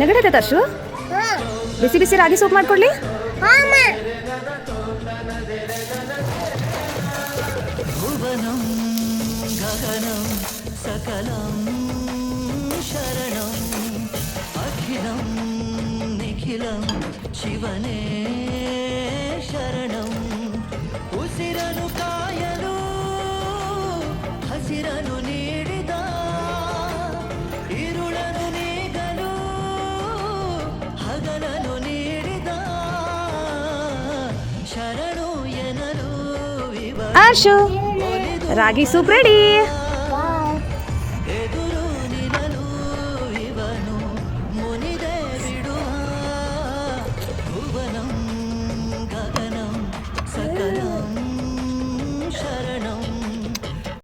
ನೆಗಡೈತೆ ತರ್ಷು ಬಿಸಿ ಬಿಸಿ ರಾಗಿ soup ಮಾಡ್ಕೊಡ್ಲಿ భువనం గగనం సకలం శరణం అఖిలం నిఖిలం శివనే శరణం ఉసిరను కాయలు హసిరను నీడిద ಹಗಲನು ನೀಡಿದ ಶರಣು ಎನಲು ಆರ್ಷು ರಾಗಿ ಸೂಪ್ ರೆಡಿ.